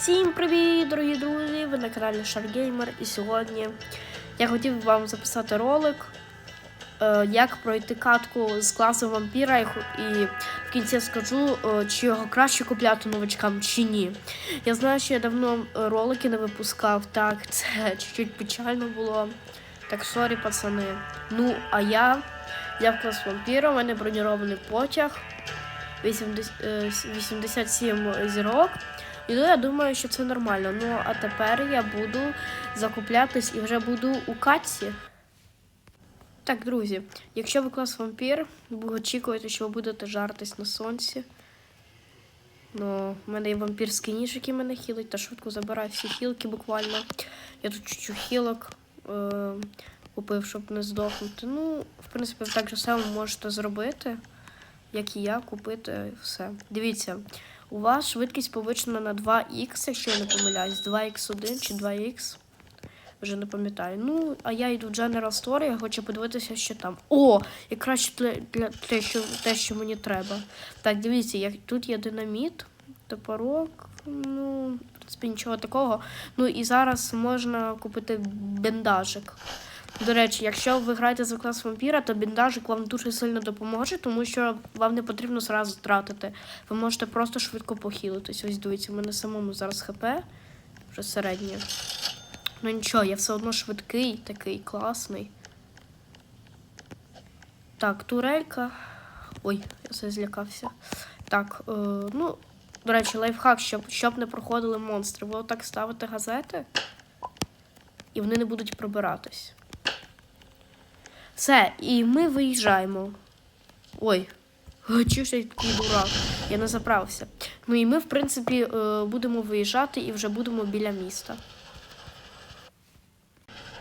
Всім привіт, дорогі друзі! Ви на каналі Шаргеймер. І сьогодні я хотів вам записати ролик, е, як пройти катку з класу вампіра. І в кінці скажу, е, чи його краще купляти новачкам чи ні. Я знаю, що я давно е, ролики не випускав. Так, це чуть-чуть печально було. Так, сорі, пацани. Ну, а я, я в клас вампіра, у мене бронірований потяг. 80, е, 87 зірок. І ну, я думаю, що це нормально. Ну, а тепер я буду закуплятись і вже буду у катці. Так, друзі, якщо ви клас вампір, ви очікуєте, що ви будете жартись на сонці. Ну, в мене є вампірський ніж, який мене хілить, та швидко забираю всі хілки буквально. Я тут чуть-чуть хілок е- купив, щоб не здохнути. Ну, в принципі, ви так же само можете зробити, як і я, купити все. Дивіться, у вас швидкість повищена на 2х, якщо я не помиляюсь, 2х1 чи 2х. Вже не пам'ятаю. Ну, а я йду в General Store, я хочу подивитися, що там. О! Якраз для, для те, що, те, що мені треба. Так, дивіться, як, тут є динаміт, топорок, ну, в принципі, нічого такого. Ну і зараз можна купити бендажик. До речі, якщо ви граєте за клас вампіра, то біндажик вам дуже сильно допоможе, тому що вам не потрібно зразу тратити. Ви можете просто швидко похилитись. Ось дивіться, у мене самому зараз ХП вже середнє. Ну нічого, я все одно швидкий, такий класний. Так, турелька. Ой, я все злякався. Так, е, ну, до речі, лайфхак, щоб, щоб не проходили монстри. Ви отак ставите газети, і вони не будуть пробиратись. Все, і ми виїжджаємо. Ой, ж я такий дурак? Я не заправився. Ну і ми, в принципі, е, будемо виїжджати і вже будемо біля міста.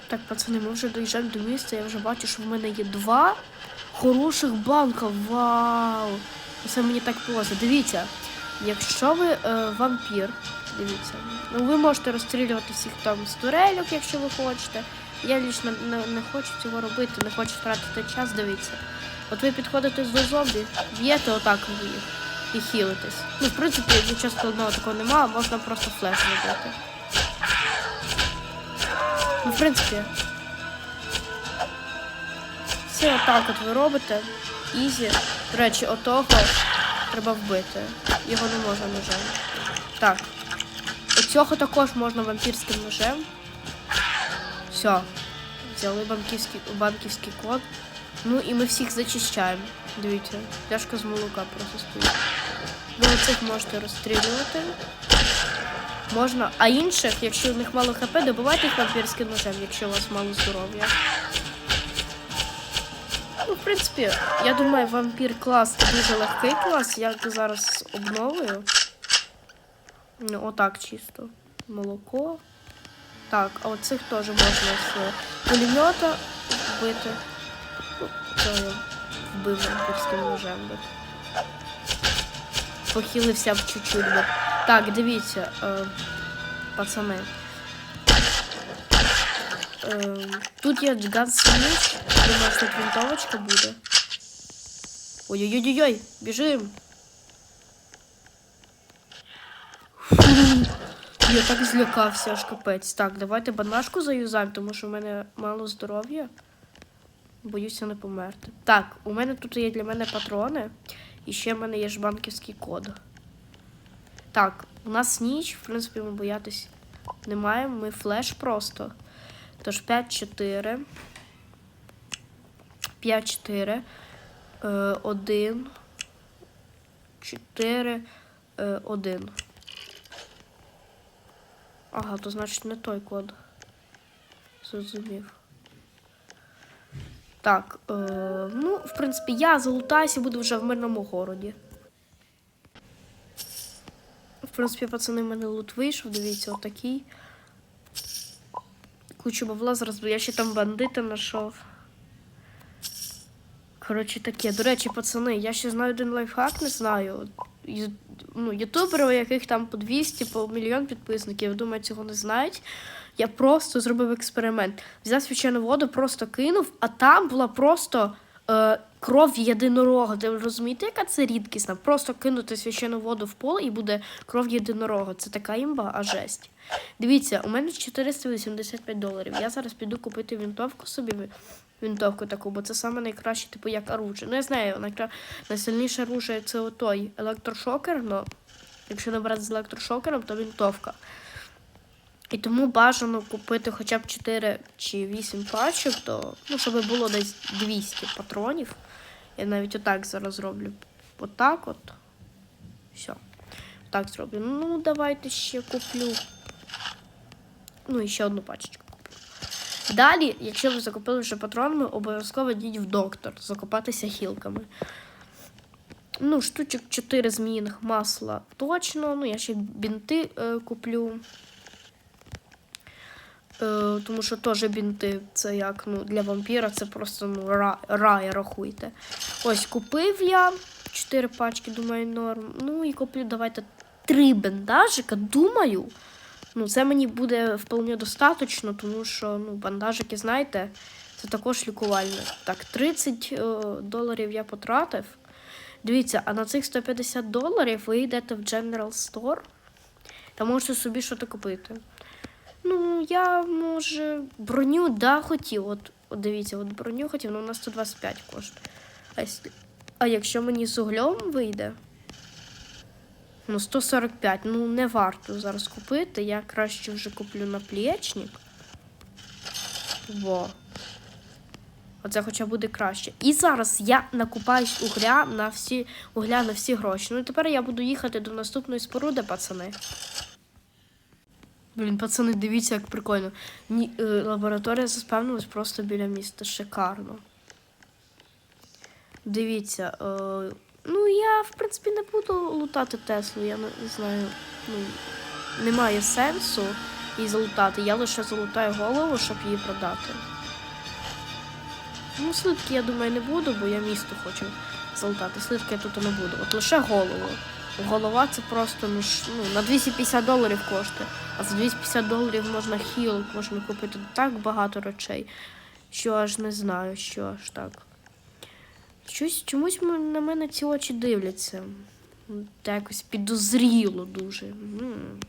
Так, пацани, ми вже доїжджаємо до міста. Я вже бачу, що в мене є два хороших банка. Вау! Це мені так поза. Дивіться, якщо ви е, вампір, дивіться, ну ви можете розстрілювати всіх там з турельок, якщо ви хочете. Я лічно не, не хочу цього робити, не хочу втратити час, дивіться. От ви підходите до зомбі, б'єте отак ви їх і хілитесь. Ну, в принципі, нічого складного такого немає, можна просто флеш робити. Ну, в принципі. Все отак от ви робите. Ізі. До речі, отого треба вбити. Його не можна ножем. Так. Оцього також можна вампірським ножем. Все. Взяли банківський, банківський код. Ну і ми всіх зачищаємо. Дивіться, пляшка з молока просто стоїть. Ви оцих можете розстрілювати. Можна. А інших, якщо у них мало хп, добивайте їх вампірським ножем, якщо у вас мало здоров'я. Ну, в принципі, я думаю, вампір клас це дуже легкий клас. Я зараз обновую. Ну, отак чисто. Молоко. Так, а оцих теж можна з пулемета вбити. Ну, вбив вампірським ножем би. Похилився б чуть-чуть би. Так, дивіться, е, пацани. Е, тут є газ-ніж. Думаю, що тут винтовочка буде. Ой-ой-ой-ой, біжим. Я так злякався, аж капець. Так, давайте банашку заюзаємо, тому що в мене мало здоров'я. Боюся не померти. Так, у мене тут є для мене патрони. І ще в мене є ж банківський код. Так, у нас ніч, в принципі, ми боятись не маємо. Ми флеш просто. Тож 5-4. 5-4. 1. 4. 1. Ага, то значить не той код. Зрозумів. Так, е, ну, в принципі, я залутаюся, і буду вже в мирному городі. В принципі, пацани, в мене лут вийшов, дивіться, отакий. Кучу бабла зараз, я ще там бандита знайшов. Коротше, таке. До речі, пацани, я ще знаю один лайфхак, не знаю. Ну, ютубери, у яких там по 200, по мільйон підписників, думаю, цього не знають. Я просто зробив експеримент. Взяв свячену воду, просто кинув, а там була просто Е, кров єдинорога. Ви розумієте, яка це рідкісна? Просто кинути священну воду в поле і буде кров єдинорога. Це така імба, а жесть. Дивіться, у мене 485 доларів. Я зараз піду купити вінтовку собі. Вінтовку таку, бо це саме найкраще, типу, як оружие. Ну, я знаю, найкра... найсильніше оружие це отой електрошокер, але якщо не брати з електрошокером, то вінтовка. І тому бажано купити хоча б 4 чи 8 пачок, то, ну, щоб було десь 200 патронів. Я навіть отак зараз зроблю. Отак от. Все. Так зроблю. Ну, давайте ще куплю. Ну, і ще одну пачечку куплю. Далі, якщо ви закупили вже патронами, обов'язково йдіть в доктор, закопатися хілками. Ну, штучок 4 зміїних масла точно. Ну, я ще бінти е, куплю. Е, тому що теж бінти це як ну, для вампіра, це просто ну, ра- рай, рахуйте. Ось купив я 4 пачки, думаю, норм. Ну і куплю давайте 3 бандажика, думаю. Ну, це мені буде вполне достатньо, тому що ну, бандажики, знаєте, це також лікувальне. Так, 30 е, доларів я потратив. Дивіться, а на цих 150 доларів ви йдете в General Store та можете собі щось купити. Ну, я може броню, да, хотів. От, от дивіться, от броню хотів, але вона 125 коштує. А, а якщо мені з углем вийде? Ну, 145. Ну, не варто зараз купити. Я краще вже куплю наплічник. Во. Оце хоча буде краще. І зараз я накупаюсь угля на всі угля на всі гроші. Ну і тепер я буду їхати до наступної споруди, пацани. Блін, пацани, дивіться, як прикольно. Ні, е, лабораторія заспавнилась просто біля міста. Шикарно. Дивіться. Е, ну, я, в принципі, не буду лутати Теслу. Я не, знаю. Ну, немає сенсу її залутати. Я лише залутаю голову, щоб її продати. Ну, слитки, я думаю, не буду, бо я місто хочу залутати. Слитки я тут не буду. От лише голову. Голова це просто ну, ну, на 250 доларів коштує. А за 250 доларів можна хілок, можна купити так багато речей, що аж не знаю, що аж так. Щось чомусь на мене ці очі дивляться. Якось підозріло дуже. М.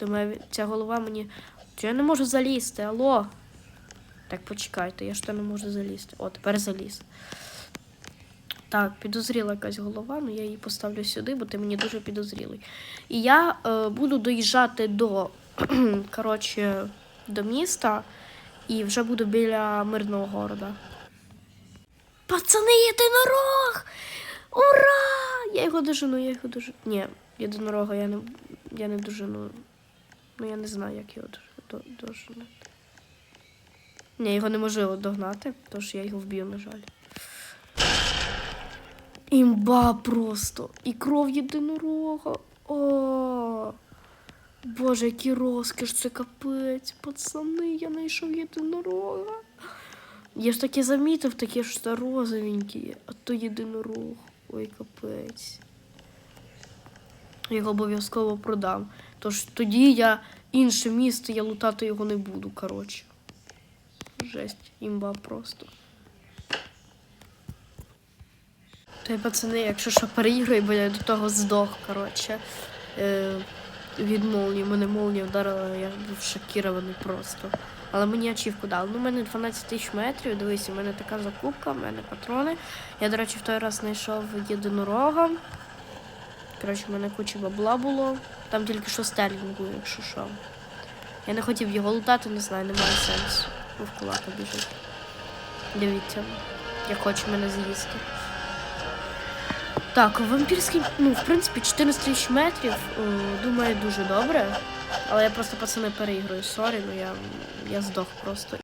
Думаю, ця голова мені. Чи я не можу залізти? Алло? Так, почекайте, я ж то не можу залізти. О, тепер заліз. Так, підозріла якась голова, ну я її поставлю сюди, бо ти мені дуже підозрілий. І я е, буду доїжджати до, коротше, до міста і вже буду біля мирного города. Пацани, єдинорог! Ура! Я його дожену, я його дожену. Ні, єдинорога я не, я не дожену. Ну я не знаю, як його дож- до- дожену. Ні, його неможливо догнати, тож я його вб'ю, на жаль. Імба просто. І кров єдинорога. О. Боже, який розкіш, це капець. Пацани, я знайшов єдинорога. Я ж таки замітив таке ж що розовенькі, а то єдинорог. Ой, капець. Його обов'язково продам. Тож тоді я інше місто, я лутати його не буду, коротше. Жесть, імба просто. Та й пацани, якщо що переіграю, бо я до того здох, коротше. Е, від молнії. Мене молнія вдарила, я був шокірований просто. Але мені ачівку дали. Ну, у мене 12 тисяч метрів. Дивись, у мене така закупка, у мене патрони. Я, до речі, в той раз знайшов єдинорога. Коротше, в мене куча бабла було. Там тільки що стерлінг був, якщо що. Я не хотів його лутати, не знаю, немає сенсу. Ну, в кулака біжить. Дивіться, як хоче мене з'їсти. Так, вампірський, ну, в принципі, 14 тисяч метрів, е, думаю, дуже добре. Але я просто пацани переіграю, сорі, ну я, я здох просто.